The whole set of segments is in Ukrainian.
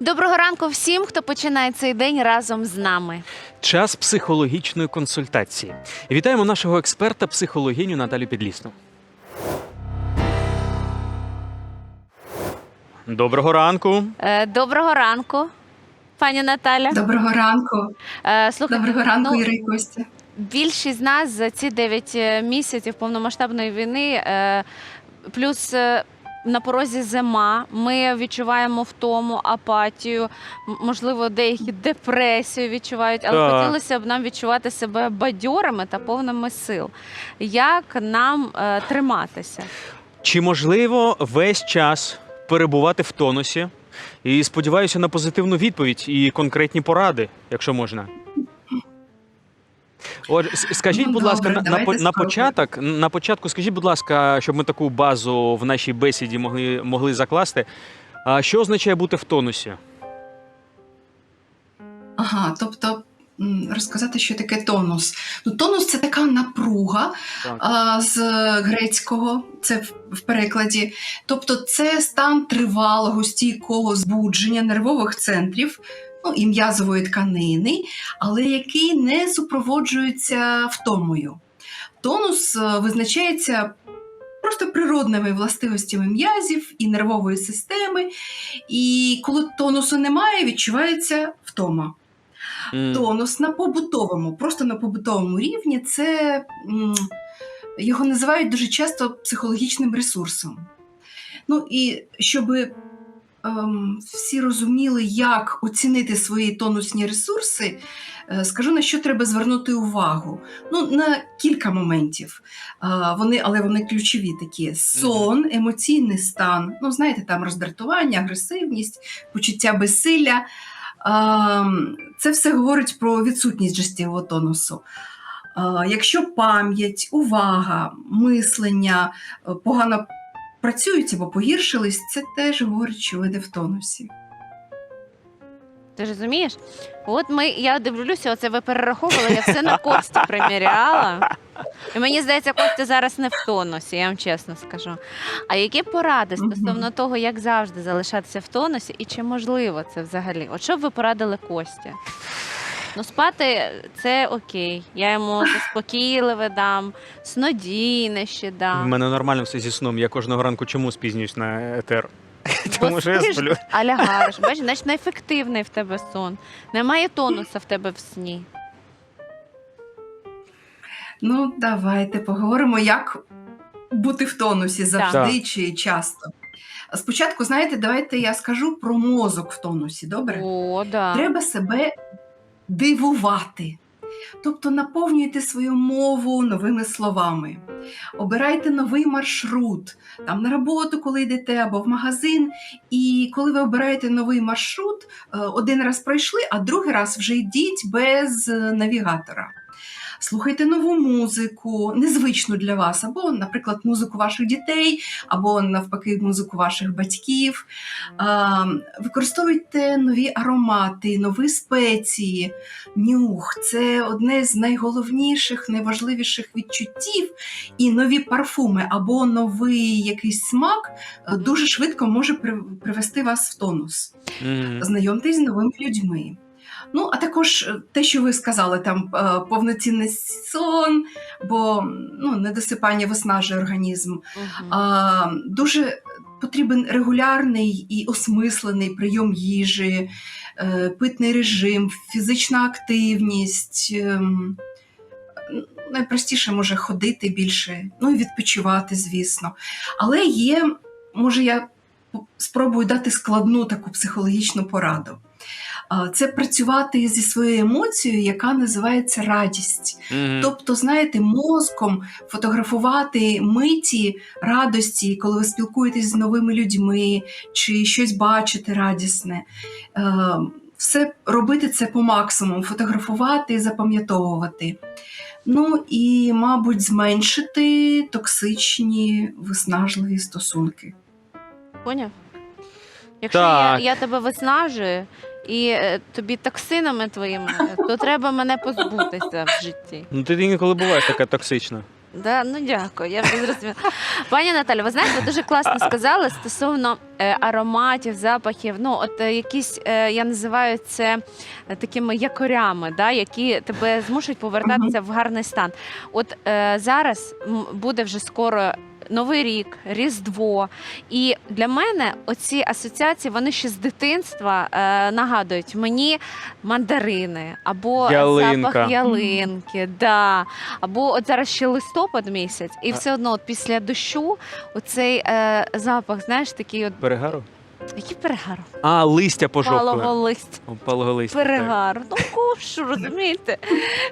Доброго ранку всім, хто починає цей день разом з нами. Час психологічної консультації. Вітаємо нашого експерта, психологиню Наталю Підлісну. Доброго ранку. Е, Доброго ранку, пані Наталя. Доброго ранку. Е, Слухайте, Доброго ранку, ну, Іра і Костя. більшість з нас за ці 9 місяців повномасштабної війни, е, плюс е, на порозі зима. Ми відчуваємо втому, апатію, можливо, деякі депресію відчувають, але Так. хотілося б нам відчувати себе бадьорими та повними сил. Як нам е, триматися? Чи можливо весь час перебувати в тонусі? І сподіваюся на позитивну відповідь і конкретні поради, якщо можна. Отже, скажіть, Ну, будь ласка, добре, на, на, на початок, на початку, скажіть, будь ласка, щоб ми таку базу в нашій бесіді могли, могли закласти. А що означає бути в тонусі? Ага, тобто розказати, що таке тонус. Ну, тонус це така напруга Так. а, з грецького, це в, в перекладі. Тобто, це стан тривалого, стійкого збудження нервових центрів. Ну, і м'язової тканини, але який не супроводжується втомою. Тонус е, визначається просто природними властивостями м'язів і нервової системи, і коли тонусу немає, відчувається втома. М, Тонус на побутовому, просто на побутовому рівні, це його називають дуже часто психологічним ресурсом. Ну і щоб всі розуміли, як оцінити свої тонусні ресурси, е, скажу на що треба звернути увагу. Ну, на кілька моментів. Е, вони, але вони ключові такі: сон, емоційний стан. Ну, знаєте, там роздратування, агресивність, почуття безсилля. Ем, Це все говорить про відсутність життєвого тонусу. Е, Якщо пам'ять, увага, мислення погано працюють або погіршились, це теж говорить, що ви не в тонусі. Ти ж розумієш? От ми, я дивлюся, оце ви перераховували, я все на Кості приміряла. І мені здається, Костя зараз не в тонусі, я вам чесно скажу. А які поради стосовно того, як завжди залишатися в тонусі, і чи можливо це взагалі? От що б ви порадили Кості? Ну, спати це окей. Я йому заспокійливе дам, снодійне ще дам. мене нормально все зі сном. Я кожного ранку чому спізнююсь на етер? Тому що я спиш, сплю. А лягаєш, бачиш, значить неефективний в тебе сон. Немає тонуса в тебе в сні. Ну, давайте поговоримо, як бути в тонусі завжди Так. чи часто. Спочатку, знаєте, давайте я скажу про мозок в тонусі, добре? О, да. Треба себе дивувати. Тобто наповнюйте свою мову новими словами. Обирайте новий маршрут, там на роботу, коли йдете, або в магазин. І коли ви обираєте новий маршрут, е, один раз пройшли, а другий раз вже йдіть без е, навігатора. Слухайте нову музику, незвичну для вас, або, наприклад, музику ваших дітей, або навпаки, музику ваших батьків. Використовуйте нові аромати, нові спеції. Нюх це одне з найголовніших, найважливіших відчуттів. І нові парфуми або новий якийсь смак е, дуже швидко може привести вас в тонус. Знайомтесь з новими людьми. Ну, а також е, те, що ви сказали, там е, повноцінний сон, бо ну, недосипання виснажує організм. Мгм. А, дуже потрібен регулярний і осмислений прийом їжі, е, питний режим, фізична активність. Найпростіше може ходити більше, ну і відпочивати, звісно. Але є, може, я спробую дати складну таку психологічну пораду. А, Це працювати зі своєю емоцією, яка називається радість. Мгм. Тобто, знаєте, мозком фотографувати миті радості, коли ви спілкуєтесь з новими людьми чи щось бачите радісне. Е, Все робити це по максимуму, фотографувати запам'ятовувати. Ну і, мабуть, зменшити токсичні виснажливі стосунки. Поняв? Якщо Так. я, я тебе виснажую і е, тобі токсинами твоїми, то треба мене позбутися в житті. Ну ти інколи буваєш така токсична. Да? Ну дякую, я вже зрозуміла. Пані Наталі, ви знаєте, ви дуже класно сказали стосовно е, ароматів, запахів. Ну, от е, якісь е, я називаю це е, такими якорями, да, які тебе змушують повертатися в гарний стан. От е, зараз м, буде вже скоро. Новий рік, Різдво. І для мене оці асоціації вони ще з дитинства е, нагадують мені мандарини або Ялинка. запах ялинки, да. або от зараз ще листопад місяць, і все одно от після дощу оцей е, запах, знаєш, такий от Перегару? Який перегар? А, листя Палого пожовкле. листя. Палого листя. так. Перегар. Ну кошу, розумієте?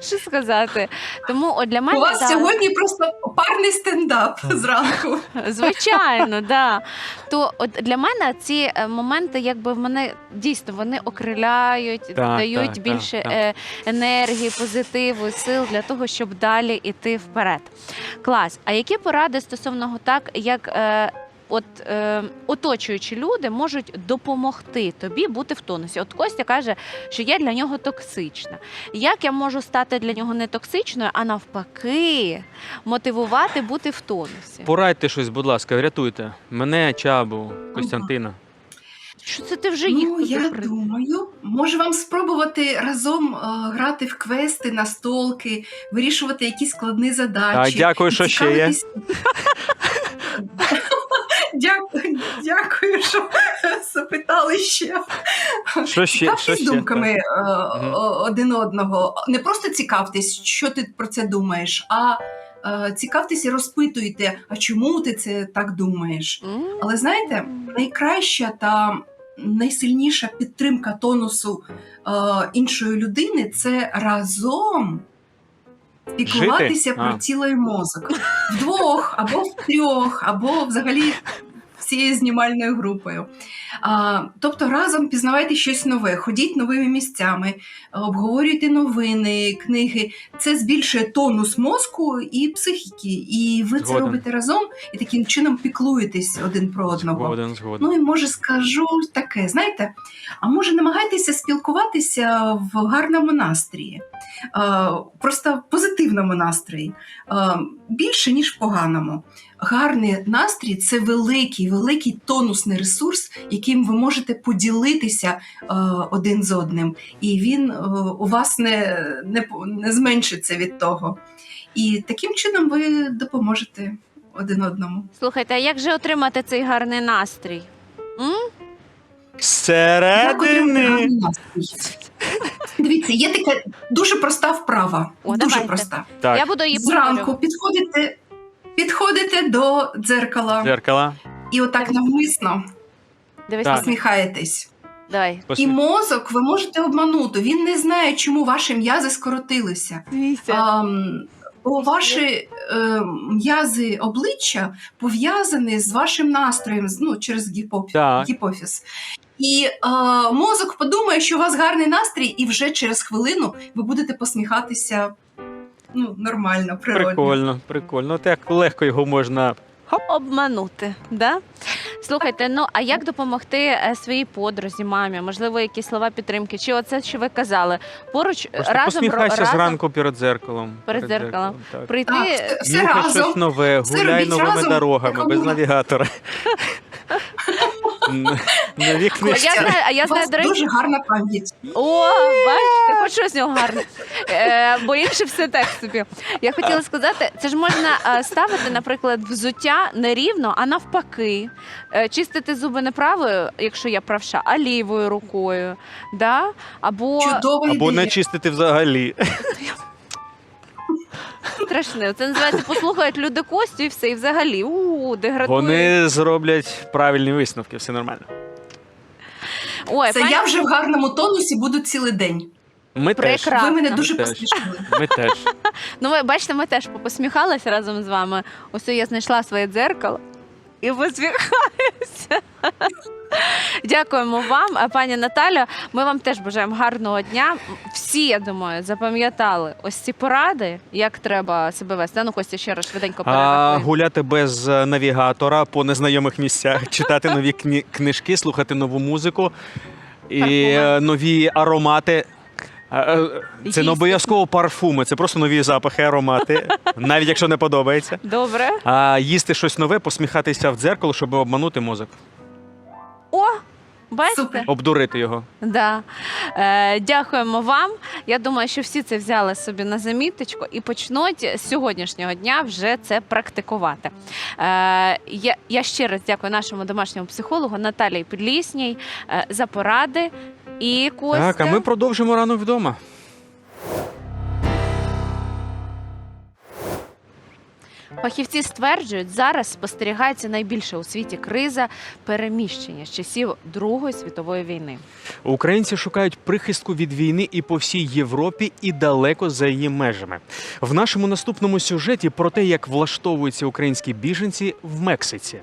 Що сказати? Тому от для мене У вас да, сьогодні просто парний стендап зранку. Звичайно, да. То от для мене ці е, моменти, якби в мене дійсно вони окриляють, Так, дають так, більше так, е, енергії, позитиву, сил для того, щоб далі йти вперед. Клас. А які поради стосовно так, як е, от е, оточуючі люди можуть допомогти тобі бути в тонусі? От Костя каже, що я для нього токсична. Як я можу стати для нього не токсичною, а навпаки, мотивувати бути в тонусі? Порадьте щось, будь ласка, врятуйте. Мене, Чабу, Костянтина. Що це ти вже їх Ну, я підібрав? думаю, може вам спробувати разом е, грати в квести, настолки, вирішувати якісь складні Так, задачі. дякую, що ще є. цікавитись- Дякую, дякую, що запитали ще. Що ще? Що Цікавтесь ще? думками е, один одного. Не просто цікавтесь, що ти про це думаєш, а е, цікавтесь і розпитуйте, а чому ти це так думаєш? Але знаєте, найкраща та найсильніша підтримка тонусу е, іншої людини це разом піклуватися про тіло і мозок. Вдвох, або в трьох, або взагалі всією знімальною групою. А, тобто разом пізнавайте щось нове, ходіть новими місцями, обговорюйте новини, книги. Це збільшує тонус мозку і психіки. І ви це робите разом і таким чином піклуєтесь один про одного. Згоден, згоден. Ну і може скажу таке, знаєте, а може намагайтеся спілкуватися в гарному настрої, е, просто в позитивному настрої, більше, ніж в поганому. Гарний настрій це великий, великий тонусний ресурс, яким ви можете поділитися е, один з одним, і він е, у вас не, не, не зменшиться від того. І таким чином ви допоможете один одному. Слухайте, а як же отримати цей гарний настрій? М? Як отримати Середини. гарний настрій? Дивіться, є така дуже проста вправа. О, дуже давайте. проста. Так, Я буду її Зранку підходите, підходите до дзеркала дзеркала. і отак навмисно Дивись, Так. посміхаєтесь. давай. І мозок ви можете обманути. Він не знає, чому ваші м'язи скоротилися. Ам, Бо ваші е, м'язи обличчя пов'язані з вашим настроєм з- ну, через гіпофіз. Так. гіпофіз. І е, мозок подумає, що у вас гарний настрій, і вже через хвилину ви будете посміхатися ну, нормально, природно. Прикольно, прикольно. От як легко його можна. Обманути, да? Слухайте, ну а як допомогти е, своїй подрузі, мамі? Можливо, якісь слова підтримки? Чи оце, що ви казали? Поруч Просто разом посміхайся разом зранку перед дзеркалом. Перед дзеркалом. так. прийти. Так, все, все Нюхай разом. щось нове, Все гуляй робіть новими разом, дорогами, без навігатора. Нові О, книжки. я знаю, а я знаю, до речі, дуже гарна пам'ять. О, бачите, хоч щось з нього гарне. Е, бо інше все так собі. Я хотіла сказати, це ж можна е, ставити, наприклад, взуття не рівно, а навпаки. Е, чистити зуби не правою, якщо я правша, а лівою рукою. Да? Або Чудова Або не чистити взагалі. страшне. Це називається послухають люди Костю і все. І взагалі у деградує. Вони зроблять правильні висновки, все нормально. Ой, Це пані- я вже в гарному тонусі буду цілий день. Ми теж. Прекрасно. Ви мене дуже Теж. посмішили. Ми теж. Ну, ви бачите, ми теж посміхалися разом з вами. Ось я знайшла своє дзеркало і посміхаюся. Дякуємо вам, а, пані Наталя. Ми вам теж бажаємо гарного дня. Всі, я думаю, запам'ятали ось ці поради, як треба себе вести. Ну, Костя, ще раз швиденько А, перерахуй. гуляти без е, навігатора по незнайомих місцях, читати нові кні- книжки, слухати нову музику і е, нові аромати. А, е, Це не обов'язково парфуми, це просто нові запахи, аромати, навіть якщо не подобається. Добре. А їсти щось нове, посміхатися в дзеркало, щоб обманути мозок, О! Бачите? Обдурити його. Да. Е, дякуємо вам. Я думаю, що всі це взяли собі на заміточку і почнуть з сьогоднішнього дня вже це практикувати. Е, я, я ще раз дякую нашому домашньому психологу Наталії Підлісній е, за поради. І Костя. Так, а ми продовжимо ранок вдома. Фахівці стверджують, зараз спостерігається найбільша у світі криза переміщення з часів Другої світової війни. Українці шукають прихистку від війни і по всій Європі, і далеко за її межами. В нашому наступному сюжеті про те, як влаштовуються українські біженці в Мексиці.